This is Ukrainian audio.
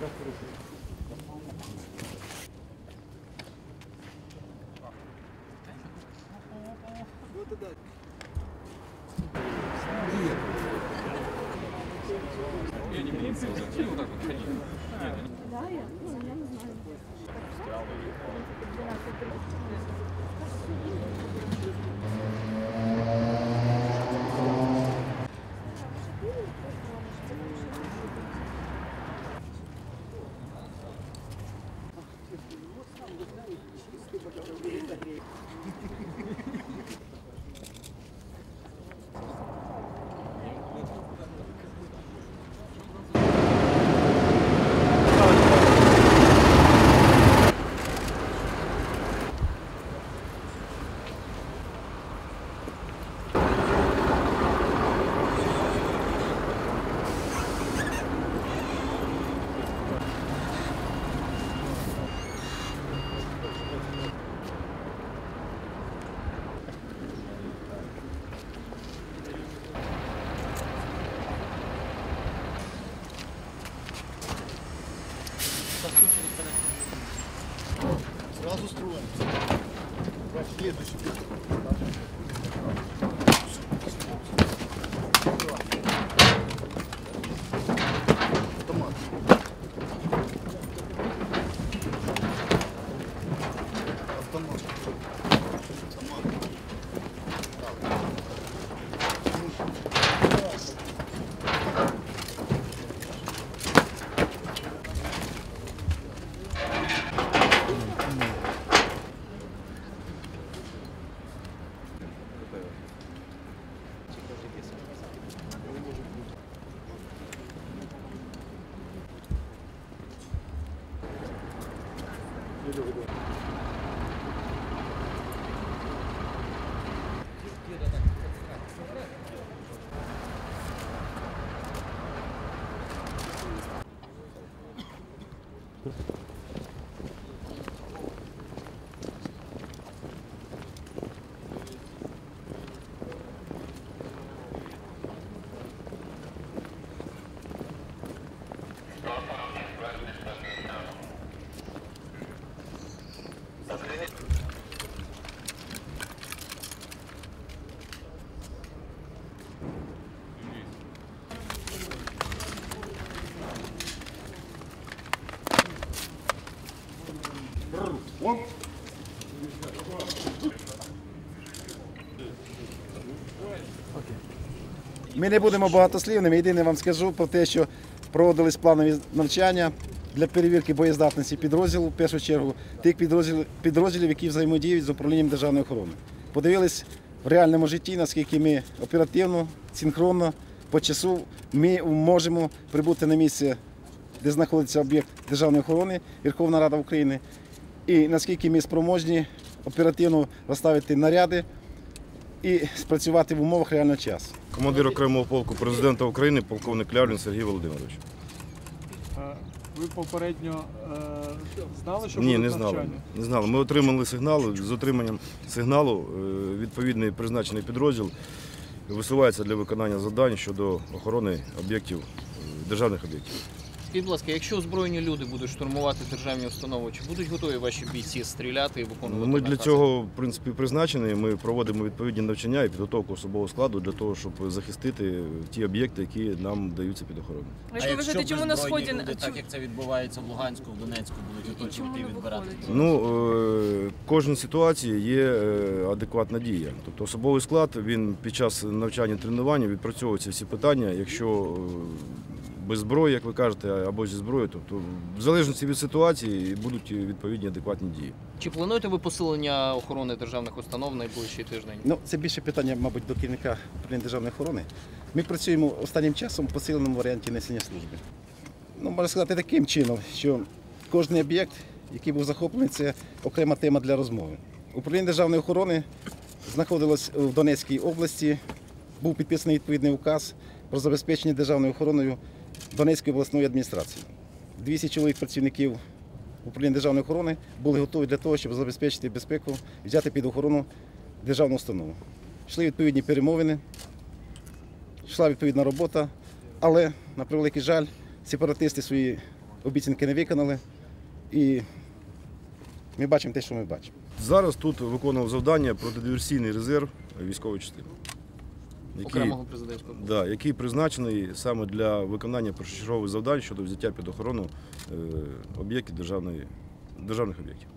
Я не принцип, зайти вот так вот ходить. Да, я, ну, я не знаю. устроимся. Давай следующий. Автомат. Автомат. ということ。Ми не будемо багатослівними. Єдине вам скажу про те, що проводились планові навчання для перевірки боєздатності підрозділу, в першу чергу, тих підрозділів, підрозділів, які взаємодіють з управлінням державної охорони. Подивились в реальному житті, наскільки ми оперативно, синхронно, по часу ми можемо прибути на місце, де знаходиться об'єкт державної охорони, Верховна Рада України, і наскільки ми спроможні оперативно розставити наряди і спрацювати в умовах реального часу. Командир окремого полку президента України, полковник Лявлін Сергій Володимирович. Ви попередньо е, знали, що Ні, не знали. навчання? Не знали. Ми отримали сигнал. З отриманням сигналу е, відповідний призначений підрозділ висувається для виконання завдань щодо охорони об'єктів, е, державних об'єктів. Скажіть, будь ласка, якщо озброєні люди будуть штурмувати державні установи, чи будуть готові ваші бійці стріляти і виконувати Ну, Ми для накази? цього в принципі призначені. Ми проводимо відповідні навчання і підготовку особового складу для того, щоб захистити ті об'єкти, які нам даються під охорону. А як ви чому на сході люди, так як це відбувається в Луганську, в Донецьку, будуть готові чому піти відбирати? Ну, е, кожній ситуації є е, адекватна дія. Тобто особовий склад він під час навчання тренування відпрацьовується всі питання. Якщо е, без зброї, як ви кажете, або зі зброєю, тобто в залежності від ситуації будуть відповідні адекватні дії. Чи плануєте ви посилення охорони державних установ найближчий тиждень? Ну, це більше питання, мабуть, до керівника управління державної охорони. Ми працюємо останнім часом в посиленому варіанті несення служби. Ну, можна сказати таким чином, що кожен об'єкт, який був захоплений, це окрема тема для розмови. Управління державної охорони знаходилось в Донецькій області, був підписаний відповідний указ про забезпечення державною охороною Донецької обласної адміністрації. 200 чоловік працівників управління державної охорони були готові для того, щоб забезпечити безпеку, взяти під охорону державну установу. Йшли відповідні перемовини, йшла відповідна робота, але, на превеликий жаль, сепаратисти свої обіцянки не виконали. І Ми бачимо те, що ми бачимо. Зараз тут виконував завдання протидиверсійний резерв військової частини. Який- окремого президентського. Да, який призначений саме для виконання першочергових завдань щодо взяття під охорону е, об'єктів державної, державних об'єктів.